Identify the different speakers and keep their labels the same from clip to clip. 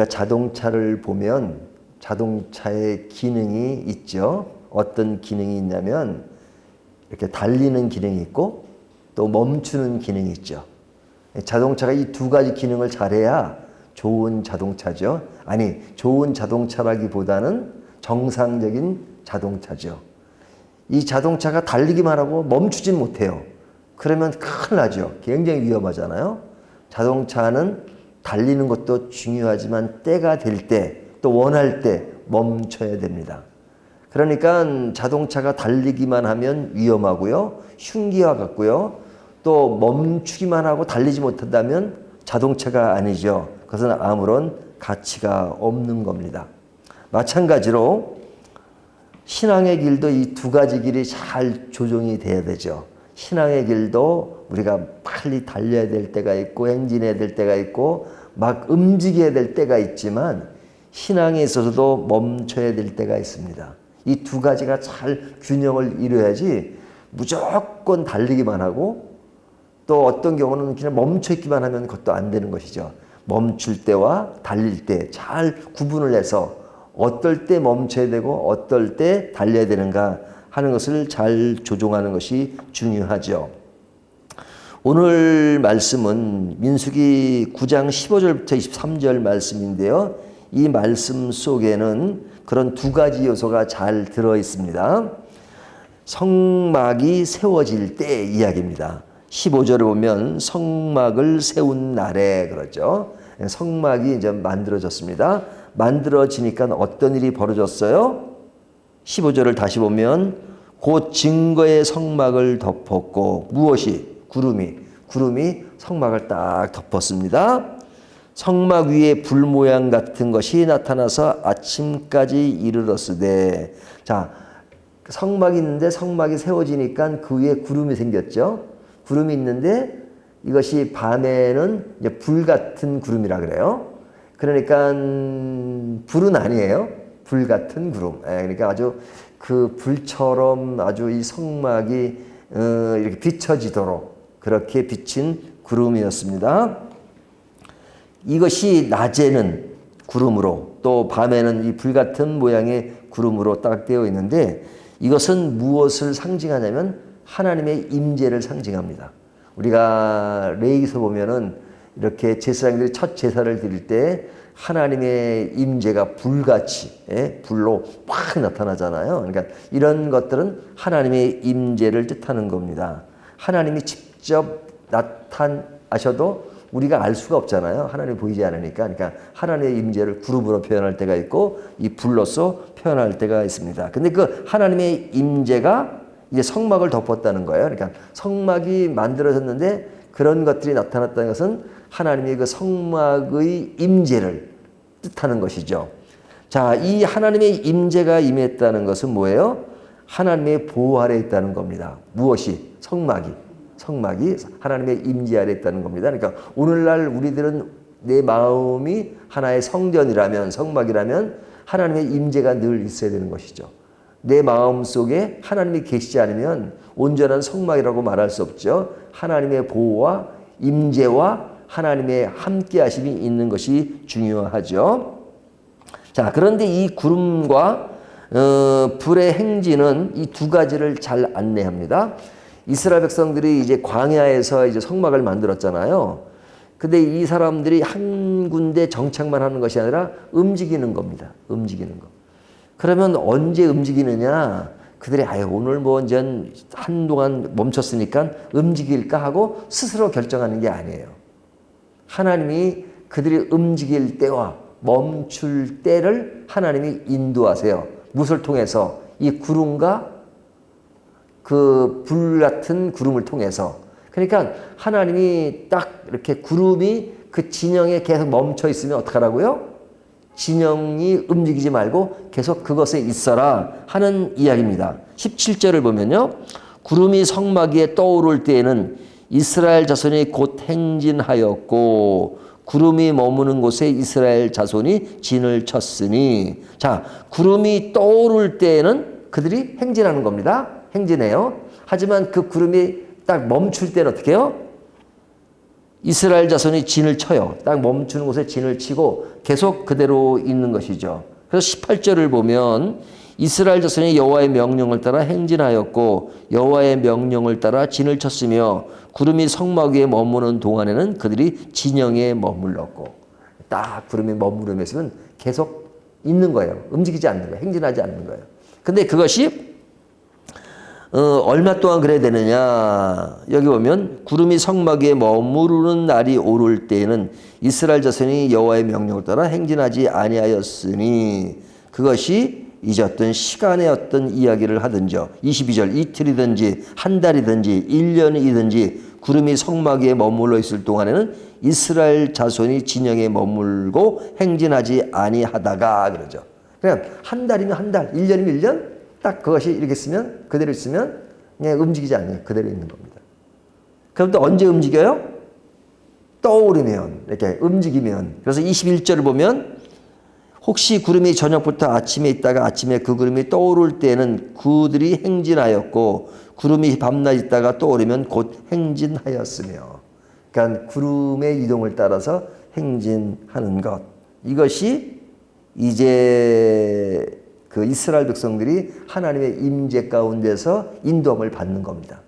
Speaker 1: 우리가 자동차를 보면 자동차의 기능이 있죠. 어떤 기능이 있냐면 이렇게 달리는 기능이 있고 또 멈추는 기능이 있죠. 자동차가 이 두 가지 기능을 잘해야 좋은 자동차죠. 아니, 좋은 자동차라기보다는 정상적인 자동차죠. 이 자동차가 달리기만 하고 멈추진 못해요. 그러면 큰일 나죠. 굉장히 위험하잖아요. 자동차는 달리는 것도 중요하지만 때가 될 때, 또 원할 때 멈춰야 됩니다. 그러니까 자동차가 달리기만 하면 위험하고요. 흉기와 같고요. 또 멈추기만 하고 달리지 못한다면 자동차가 아니죠. 그것은 아무런 가치가 없는 겁니다. 마찬가지로 신앙의 길도 이 두 가지 길이 잘 조정이 돼야 되죠. 신앙의 길도 우리가 빨리 달려야 될 때가 있고 행진해야 될 때가 있고 막 움직여야 될 때가 있지만 신앙에 있어서도 멈춰야 될 때가 있습니다. 이 두 가지가 잘 균형을 이루어야지 무조건 달리기만 하고 또 어떤 경우는 그냥 멈춰 있기만 하면 그것도 안 되는 것이죠. 멈출 때와 달릴 때 잘 구분을 해서 어떨 때 멈춰야 되고 어떨 때 달려야 되는가 하는 것을 잘 조종하는 것이 중요하죠. 오늘 말씀은 민수기 9장 15절부터 23절 말씀인데요. 이 말씀 속에는 그런 두 가지 요소가 잘 들어 있습니다. 성막이 세워질 때 이야기입니다. 15절을 보면 성막을 세운 날에 그러죠. 성막이 이제 만들어졌습니다. 만들어지니까 어떤 일이 벌어졌어요? 15절을 다시 보면 곧 증거의 성막을 덮었고 무엇이 구름이 구름이 성막을 딱 덮었습니다. 성막 위에 불 모양 같은 것이 나타나서 아침까지 이르렀으되 자 성막이 있는데 성막이 세워지니까 그 위에 구름이 생겼죠. 구름이 있는데 이것이 밤에는 불 같은 구름이라 그래요. 그러니까 불은 아니에요. 불 같은 구름. 예, 그러니까 아주 그 불처럼 아주 이 성막이 어, 이렇게 비춰지도록 그렇게 비친 구름이었습니다. 이것이 낮에는 구름으로 또 밤에는 이 불 같은 모양의 구름으로 딱 되어 있는데 이것은 무엇을 상징하냐면 하나님의 임재를 상징합니다. 우리가 레이기서 보면은 이렇게 제사장들이 첫 제사를 드릴 때 하나님의 임재가 불같이 예? 불로 확 나타나잖아요. 그러니까 이런 것들은 하나님의 임재를 뜻하는 겁니다. 하나님이 직접 나타나셔도 우리가 알 수가 없잖아요. 하나님 보이지 않으니까. 그러니까 하나님의 임재를 그룹으로 표현할 때가 있고 이 불로서 표현할 때가 있습니다. 근데 그 하나님의 임재가 이제 성막을 덮었다는 거예요. 그러니까 성막이 만들어졌는데 그런 것들이 나타났다는 것은 하나님의 그 성막의 임재를 뜻하는 것이죠. 자, 이 하나님의 임재가 임했다는 것은 뭐예요? 하나님의 보호 아래 있다는 겁니다. 무엇이? 성막이. 성막이 하나님의 임재 아래 있다는 겁니다. 그러니까 오늘날 우리들은 내 마음이 하나의 성전이라면 성막이라면 하나님의 임재가 늘 있어야 되는 것이죠. 내 마음 속에 하나님이 계시지 않으면 온전한 성막이라고 말할 수 없죠. 하나님의 보호와 임재와 하나님의 함께 하심이 있는 것이 중요하죠. 자, 그런데 이 구름과 어, 불의 행진은 이 두 가지를 잘 안내합니다. 이스라엘 백성들이 이제 광야에서 이제 성막을 만들었잖아요. 근데 이 사람들이 한 군데 정착만 하는 것이 아니라 움직이는 겁니다. 움직이는 거. 그러면 언제 움직이느냐? 그들이 아예 오늘 뭐 이제 한동안 멈췄으니까 움직일까 하고 스스로 결정하는 게 아니에요. 하나님이 그들이 움직일 때와 멈출 때를 하나님이 인도하세요. 무엇을 통해서? 이 구름과 그 불 같은 구름을 통해서. 그러니까 하나님이 딱 이렇게 구름이 그 진영에 계속 멈춰 있으면 어떡하라고요? 진영이 움직이지 말고 계속 그것에 있어라 하는 이야기입니다. 17절을 보면요. 구름이 성막 위에 떠오를 때에는 이스라엘 자손이 곧 행진하였고 구름이 머무는 곳에 이스라엘 자손이 진을 쳤으니 자 구름이 떠오를 때에는 그들이 행진하는 겁니다. 행진해요. 하지만 그 구름이 딱 멈출 때는 어떻게 해요? 이스라엘 자손이 진을 쳐요. 딱 멈추는 곳에 진을 치고 계속 그대로 있는 것이죠. 그래서 18절을 보면 이스라엘 자손이 여호와의 명령을 따라 행진하였고 여호와의 명령을 따라 진을 쳤으며 구름이 성막 위에 머무는 동안에는 그들이 진영에 머물렀고 딱 구름이 머무르면 있으면 계속 있는 거예요. 움직이지 않는 거예요. 행진하지 않는 거예요. 근데 그것이 어, 얼마 동안 그래야 되느냐? 여기 보면 구름이 성막 위에 머무르는 날이 오를 때에는 이스라엘 자손이 여호와의 명령을 따라 행진하지 아니하였으니 그것이 잊었던 시간의 어떤 이야기를 하든지요. 22절 이틀이든지 한 달이든지 1년이든지 구름이 성막 위에 머물러 있을 동안에는 이스라엘 자손이 진영에 머물고 행진하지 아니하다가 그러죠. 그냥 한 달이면 한 달, 1년이면 1년 딱 그것이 이렇게 쓰면 그대로 있으면 그냥 움직이지 않아요. 그대로 있는 겁니다. 그럼 또 언제 움직여요? 떠오르면 이렇게 움직이면 그래서 21절을 보면 혹시 구름이 저녁부터 아침에 있다가 아침에 그 구름이 떠오를 때는 그들이 행진하였고 구름이 밤낮 있다가 떠오르면 곧 행진하였으며 그러니까 구름의 이동을 따라서 행진하는 것 이것이 이제 그 이스라엘 백성들이 하나님의 임재 가운데서 인도함을 받는 겁니다.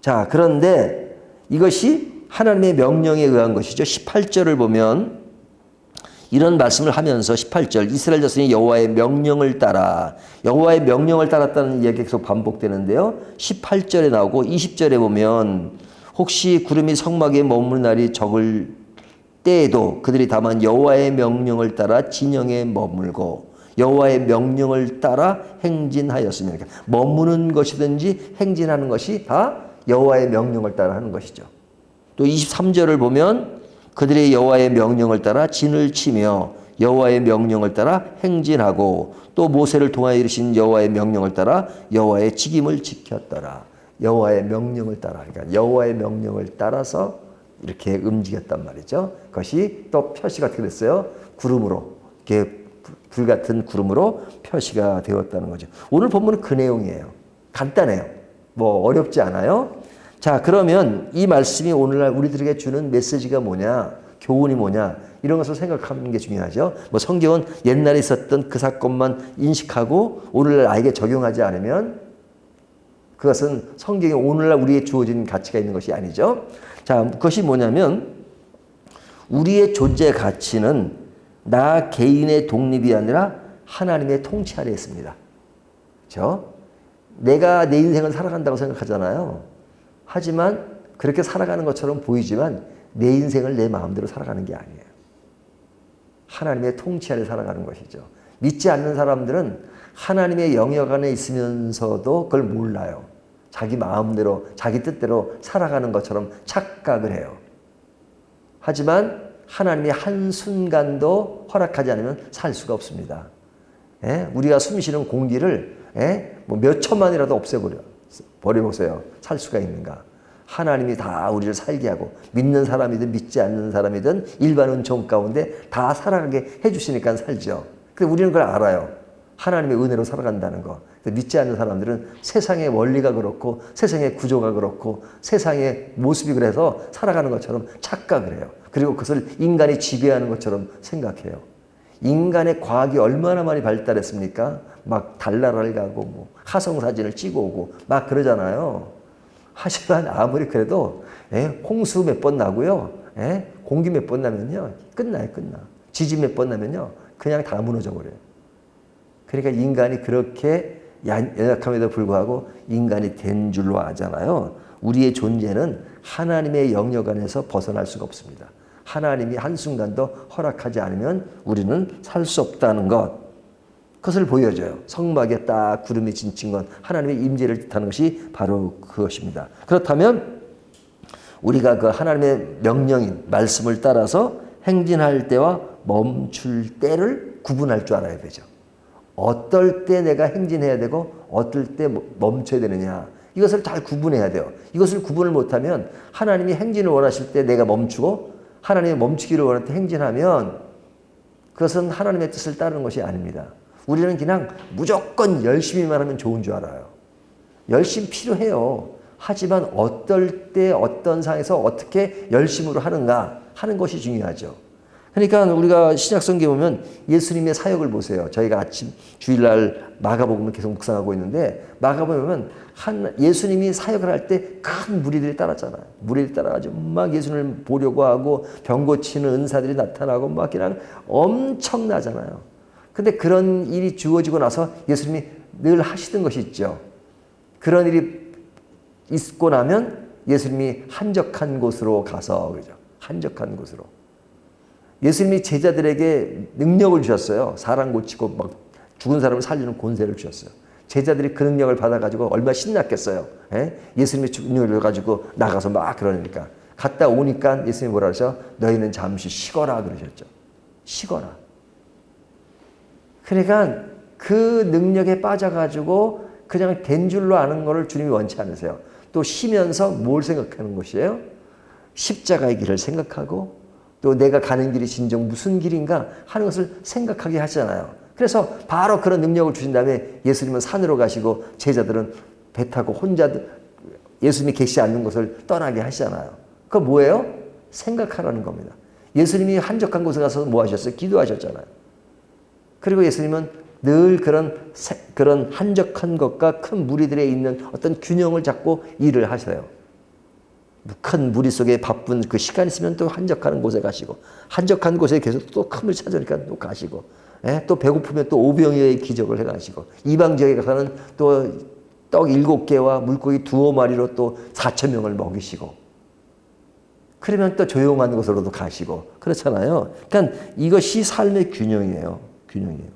Speaker 1: 자, 그런데 이것이 하나님의 명령에 의한 것이죠. 18절을 보면 이런 말씀을 하면서 18절 이스라엘 자손이 여호와의 명령을 따라 여호와의 명령을 따랐다는 이야기가 계속 반복되는데요. 18절에 나오고 20절에 보면 혹시 구름이 성막에 머무는 날이 적을 때에도 그들이 다만 여호와의 명령을 따라 진영에 머물고 여호와의 명령을 따라 행진하였으면 그러니까 머무는 것이든지 행진하는 것이 다 여호와의 명령을 따라 하는 것이죠. 또 23절을 보면 그들의 여호와의 명령을 따라 진을 치며 여호와의 명령을 따라 행진하고 또 모세를 통하여 이르신 여호와의 명령을 따라 여호와의 직임을 지켰더라. 여호와의 명령을 따라 그러니까 여호와의 명령을 따라서 이렇게 움직였단 말이죠. 그것이 또 표시가 어떻게 됐어요? 구름으로 이렇게 불 같은 구름으로 표시가 되었다는 거죠. 오늘 본문은 그 내용이에요. 간단해요. 뭐 어렵지 않아요. 자, 그러면 이 말씀이 오늘날 우리들에게 주는 메시지가 뭐냐? 교훈이 뭐냐? 이런 것을 생각하는 게 중요하죠. 뭐 성경은 옛날에 있었던 그 사건만 인식하고 오늘날 아이에게 적용하지 않으면 그것은 성경에 오늘날 우리에게 주어진 가치가 있는 것이 아니죠. 자, 그것이 뭐냐면 우리의 존재 가치는 나 개인의 독립이 아니라 하나님의 통치 아래 있습니다. 그렇죠? 내가 내 인생을 살아간다고 생각하잖아요. 하지만 그렇게 살아가는 것처럼 보이지만 내 인생을 내 마음대로 살아가는 게 아니에요. 하나님의 통치 아래 살아가는 것이죠. 믿지 않는 사람들은 하나님의 영역 안에 있으면서도 그걸 몰라요. 자기 마음대로, 자기 뜻대로 살아가는 것처럼 착각을 해요. 하지만 하나님이 한순간도 허락하지 않으면 살 수가 없습니다. 예? 우리가 숨 쉬는 공기를 예? 뭐몇 천만이라도 없애버려. 버려보세요. 살 수가 있는가. 하나님이 다 우리를 살게 하고 믿는 사람이든 믿지 않는 사람이든 일반 은총 가운데 다 살아가게 해주시니까 살죠. 근데 우리는 그걸 알아요. 하나님의 은혜로 살아간다는 거. 믿지 않는 사람들은 세상의 원리가 그렇고 세상의 구조가 그렇고 세상의 모습이 그래서 살아가는 것처럼 착각을 해요. 그리고 그것을 인간이 지배하는 것처럼 생각해요. 인간의 과학이 얼마나 많이 발달했습니까? 막 달나라를 가고 뭐 화성 사진을 찍어 오고 막 그러잖아요. 하지만 아무리 그래도 예, 홍수 몇 번 나고요. 예, 공기 몇 번 나면요. 끝나요, 끝나. 지진 몇 번 나면요. 그냥 다 무너져 버려요. 그러니까 인간이 그렇게 연약함에도 불구하고 인간이 된 줄로 아잖아요. 우리의 존재는 하나님의 영역 안에서 벗어날 수가 없습니다. 하나님이 한순간도 허락하지 않으면 우리는 살 수 없다는 것. 그것을 보여줘요. 성막에 딱 구름이 진친 건 하나님의 임재를 뜻하는 것이 바로 그것입니다. 그렇다면 우리가 그 하나님의 명령인 말씀을 따라서 행진할 때와 멈출 때를 구분할 줄 알아야 되죠. 어떨 때 내가 행진해야 되고 어떨 때 멈춰야 되느냐. 이것을 잘 구분해야 돼요. 이것을 구분을 못하면 하나님이 행진을 원하실 때 내가 멈추고 하나님이 멈추기를 원할 때 행진하면 그것은 하나님의 뜻을 따르는 것이 아닙니다. 우리는 그냥 무조건 열심히만 하면 좋은 줄 알아요. 열심 필요해요. 하지만 어떨 때 어떤 상에서 어떻게 열심으로 하는가 하는 것이 중요하죠. 그러니까 우리가 신약 성경에 보면 예수님의 사역을 보세요. 저희가 아침 주일날 마가복음을 계속 묵상하고 있는데 마가복음에 보면 한 예수님이 사역을 할 때 큰 무리들이 따랐잖아요. 무리들이 따라가지고 막 예수님을 보려고 하고 병 고치는 은사들이 나타나고 막 그냥 엄청나잖아요. 근데 그런 일이 주어지고 나서 예수님이 늘 하시던 것이 있죠. 그런 일이 있고 나면 예수님이 한적한 곳으로 가서 그죠. 한적한 곳으로. 예수님이 제자들에게 능력을 주셨어요. 사람 고치고 막 죽은 사람을 살리는 권세를 주셨어요. 제자들이 그 능력을 받아가지고 얼마나 신났겠어요. 예? 예수님이 능력을 가지고 나가서 막 그러니까. 갔다 오니까 예수님이 뭐라 하셔? 너희는 잠시 쉬거라 그러셨죠. 쉬거라. 그러니까 그 능력에 빠져가지고 그냥 된 줄로 아는 것을 주님이 원치 않으세요. 또 쉬면서 뭘 생각하는 것이에요? 십자가의 길을 생각하고 또 내가 가는 길이 진정 무슨 길인가 하는 것을 생각하게 하잖아요. 그래서 바로 그런 능력을 주신 다음에 예수님은 산으로 가시고 제자들은 배 타고 혼자 예수님이 계시지 않는 곳을 떠나게 하시잖아요. 그거 뭐예요? 생각하라는 겁니다. 예수님이 한적한 곳에 가서 뭐 하셨어요? 기도하셨잖아요. 그리고 예수님은 늘 그런 그런 한적한 것과 큰 무리들에 있는 어떤 균형을 잡고 일을 하셔요. 큰 무리 속에 바쁜 그 시간 있으면 또 한적한 곳에 가시고 한적한 곳에 계속 또 큰 물 찾으니까 또 가시고 예? 또 배고프면 또 오병이어의 기적을 해가시고 이방 지역에 가서는 또 떡 일곱 개와 물고기 두어 마리로 또 사천 명을 먹이시고 그러면 또 조용한 곳으로도 가시고 그렇잖아요. 그러니까 이것이 삶의 균형이에요. 균형이에요.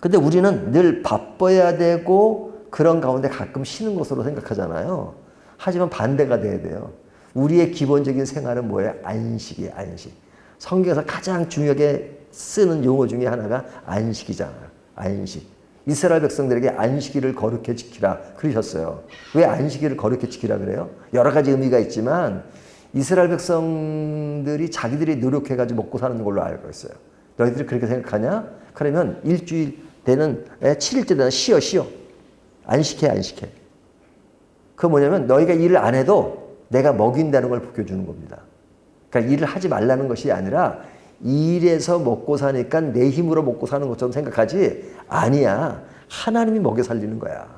Speaker 1: 근데 우리는 늘 바빠야 되고 그런 가운데 가끔 쉬는 것으로 생각하잖아요. 하지만 반대가 돼야 돼요. 우리의 기본적인 생활은 뭐예요? 안식이에요, 안식. 성경에서 가장 중요하게 쓰는 용어 중에 하나가 안식이잖아요. 안식. 이스라엘 백성들에게 안식일을 거룩히 지키라 그러셨어요. 왜 안식일을 거룩히 지키라 그래요? 여러 가지 의미가 있지만 이스라엘 백성들이 자기들이 노력해가지고 먹고 사는 걸로 알고 있어요. 너희들이 그렇게 생각하냐? 그러면 일주일 되는 7일째 되는 쉬어 쉬어. 안식해 안식해. 그 뭐냐면 너희가 일을 안 해도 내가 먹인다는 걸 보여주는 겁니다. 그러니까 일을 하지 말라는 것이 아니라 일해서 먹고 사니까 내 힘으로 먹고 사는 것처럼 생각하지 아니야. 하나님이 먹여 살리는 거야.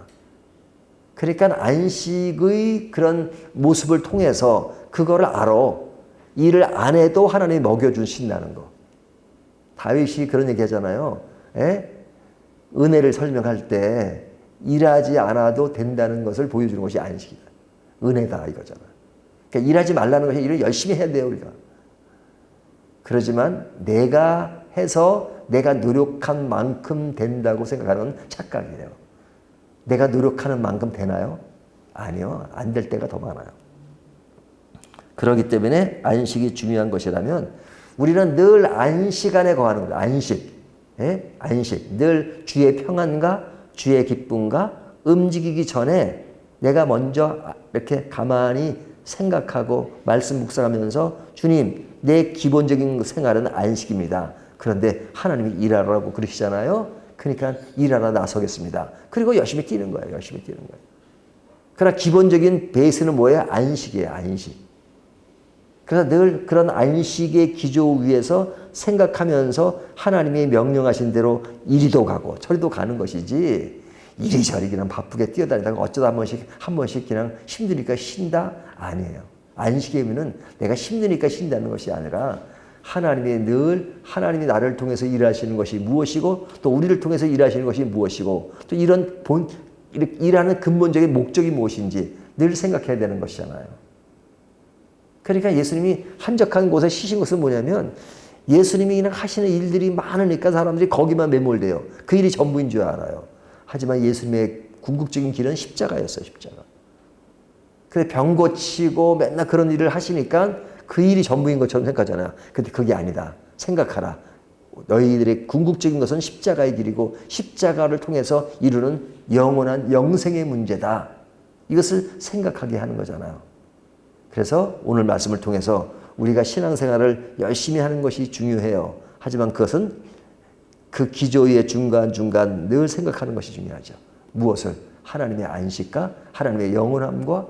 Speaker 1: 그러니까 안식의 그런 모습을 통해서 그거를 알아. 일을 안 해도 하나님이 먹여주신다는 거. 다윗이 그런 얘기 하잖아요. 에? 은혜를 설명할 때 일하지 않아도 된다는 것을 보여주는 것이 안식이다. 은혜다 이거잖아. 그러니까 일하지 말라는 것이 일을 열심히 해야 돼요 우리가. 그러지만 내가 해서 내가 노력한 만큼 된다고 생각하는 착각이에요. 내가 노력하는 만큼 되나요? 아니요. 안 될 때가 더 많아요. 그렇기 때문에 안식이 중요한 것이라면 우리는 늘 안식 안에 거하는 거예요. 안식. 예? 안식. 늘 주의 평안과 주의 기쁨과 움직이기 전에 내가 먼저 이렇게 가만히 생각하고 말씀 묵상하면서 주님, 내 기본적인 생활은 안식입니다. 그런데 하나님이 일하라고 그러시잖아요. 그러니까 일하러 나서겠습니다. 그리고 열심히 뛰는 거예요. 열심히 뛰는 거예요. 그러나 기본적인 베이스는 뭐예요? 안식이에요. 안식. 그래서 늘 그런 안식의 기조 위에서 생각하면서 하나님이 명령하신 대로 이리도 가고 저리도 가는 것이지 이리저리 그냥 바쁘게 뛰어다니다가 어쩌다 한 번씩 한 번씩 그냥 힘드니까 쉰다 아니에요. 안식의 의미는 내가 힘드니까 쉰다는 것이 아니라 하나님이 늘 하나님이 나를 통해서 일하시는 것이 무엇이고 또 우리를 통해서 일하시는 것이 무엇이고 또 이런 본 일하는 근본적인 목적이 무엇인지 늘 생각해야 되는 것이잖아요. 그러니까 예수님이 한적한 곳에 쉬신 것은 뭐냐면 예수님이 그냥 하시는 일들이 많으니까 사람들이 거기만 매몰돼요. 그 일이 전부인 줄 알아요. 하지만 예수님의 궁극적인 길은 십자가였어요, 십자가. 그래 병 고치고 맨날 그런 일을 하시니까 그 일이 전부인 것처럼 생각하잖아요. 근데 그게 아니다. 생각하라. 너희들의 궁극적인 것은 십자가의 길이고 십자가를 통해서 이루는 영원한 영생의 문제다. 이것을 생각하게 하는 거잖아요. 그래서 오늘 말씀을 통해서 우리가 신앙생활을 열심히 하는 것이 중요해요. 하지만 그것은 그 기조의 중간중간 늘 생각하는 것이 중요하죠. 무엇을? 하나님의 안식과 하나님의 영원함과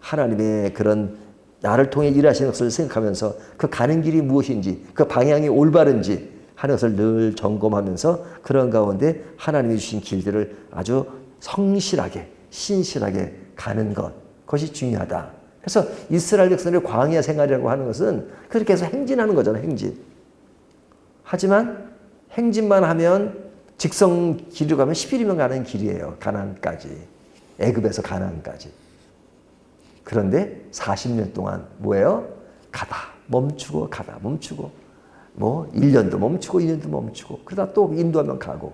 Speaker 1: 하나님의 그런 나를 통해 일하시는 것을 생각하면서 그 가는 길이 무엇인지 그 방향이 올바른지 하는 것을 늘 점검하면서 그런 가운데 하나님이 주신 길들을 아주 성실하게 신실하게 가는 것 그것이 중요하다. 그래서 이스라엘 백성들의 광야 생활이라고 하는 것은 그렇게 해서 행진하는 거잖아요. 행진. 하지만 행진만 하면 직성 길로 가면 10일이면 가는 길이에요. 가나안까지. 애굽에서 가나안까지. 그런데 40년 동안 뭐예요? 가다 멈추고 가다 멈추고 뭐 1년도 멈추고 2년도 멈추고 그러다 또 인도하면 가고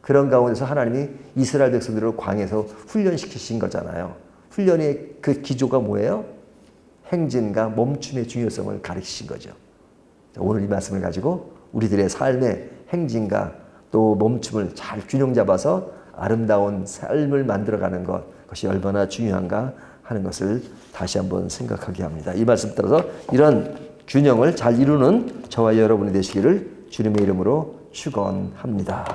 Speaker 1: 그런 가운데서 하나님이 이스라엘 백성들을 광에서 훈련시키신 거잖아요. 훈련의 그 기조가 뭐예요? 행진과 멈춤의 중요성을 가르치신 거죠. 오늘 이 말씀을 가지고 우리들의 삶의 행진과 또 멈춤을 잘 균형 잡아서 아름다운 삶을 만들어가는 것, 그것이 얼마나 중요한가 하는 것을 다시 한번 생각하게 합니다. 이 말씀 따라서 이런 균형을 잘 이루는 저와 여러분이 되시기를 주님의 이름으로 축원합니다.